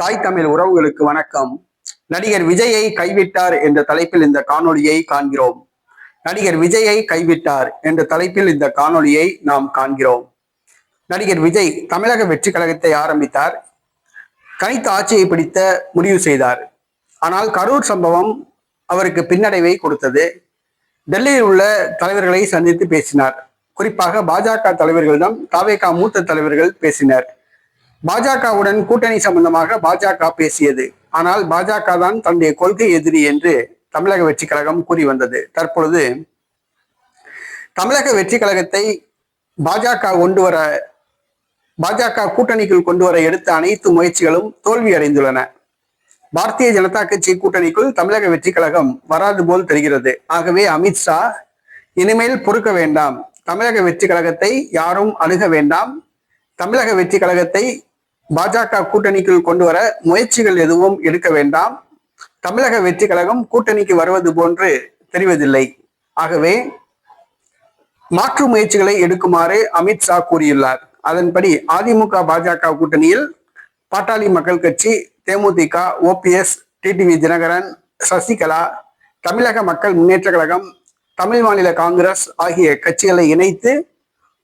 தாய் தமிழ் உறவுகளுக்கு வணக்கம். நடிகர் விஜயை கைவிட்டார் என்ற தலைப்பில் இந்த காணொளியை காண்கிறோம். நடிகர் விஜயை கைவிட்டார் என்ற தலைப்பில் இந்த காணொளியை நாம் காண்கிறோம். நடிகர் விஜய் தமிழக வெற்றி கழகத்தை ஆரம்பித்தார். கனித்த ஆட்சியை பிடித்த முடிவு செய்தார். ஆனால் கரூர் சம்பவம் அவருக்கு பின்னடைவை கொடுத்தது. டெல்லியில் உள்ள தலைவர்களை சந்தித்து பேசினார். குறிப்பாக பாஜக தலைவர்களிடம் தாவேகா மூத்த தலைவர்கள் பேசினர். பாஜகவுடன் கூட்டணி சம்பந்தமாக பாஜக பேசியது. ஆனால் பாஜக தான் தன்னுடைய கொள்கை எதிரி என்று தமிழக வெற்றி கழகம் கூறி வந்தது. தற்பொழுது தமிழக வெற்றி கழகத்தை பாஜக கொண்டு வர பாஜக கூட்டணிக்குள் கொண்டு வர எடுத்த அனைத்து முயற்சிகளும் தோல்வி அடைந்துள்ளன பாரதிய ஜனதா கட்சி கூட்டணிக்குள் தமிழக வெற்றி கழகம் வராது போல் தெரிகிறது. ஆகவே அமித்ஷா இனிமேல் பொறுக்க வேண்டாம். தமிழக வெற்றி கழகத்தை யாரும் அணுக வேண்டாம். தமிழக வெற்றி கழகத்தை பாஜக கூட்டணிக்குள் கொண்டு வர முயற்சிகள் எதுவும் எடுக்க வேண்டாம். தமிழக வெற்றி கழகம் கூட்டணிக்கு வருவது போன்று தெரிவதில்லை. ஆகவே மாற்று முயற்சிகளை எடுக்குமாறு அமித்ஷா கூறியுள்ளார். அதன்படி அதிமுக பாஜக கூட்டணியில் பாட்டாளி மக்கள் கட்சி தேமுதிக ஓபிஎஸ் டிடிவி தினகரன் சசிகலா தமிழக மக்கள் முன்னேற்ற கழகம் தமிழ் மாநில காங்கிரஸ் ஆகிய கட்சிகளை இணைத்து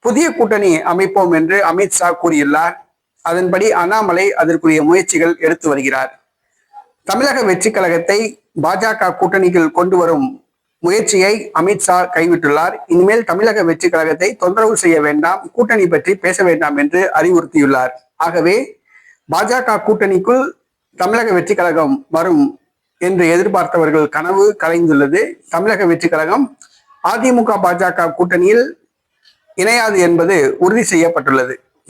புதிய கூட்டணி அமைப்போம் என்று அமித்ஷா கூறியுள்ளார். அதன்படி அண்ணாமலை அதற்குரிய முயற்சிகள் எடுத்து வருகிறார். தமிழக வெற்றி கழகத்தை பாஜக கூட்டணிக்குள் கொண்டு வரும் முயற்சியை அமித்ஷா கைவிட்டுள்ளார். இனிமேல் தமிழக வெற்றி கழகத்தை தொந்தரவு செய்ய வேண்டாம் கூட்டணி பற்றி பேச வேண்டாம் என்று அறிவுறுத்தியுள்ளார். ஆகவே பாஜக கூட்டணிக்குள் தமிழக வெற்றி கழகம் வரும் என்று எதிர்பார்த்தவர்கள் கனவு கலைந்துள்ளது. தமிழக வெற்றி கழகம் அதிமுக பாஜக கூட்டணியில் இணையாது என்பது உறுதி செய்யப்பட்டுள்ளது.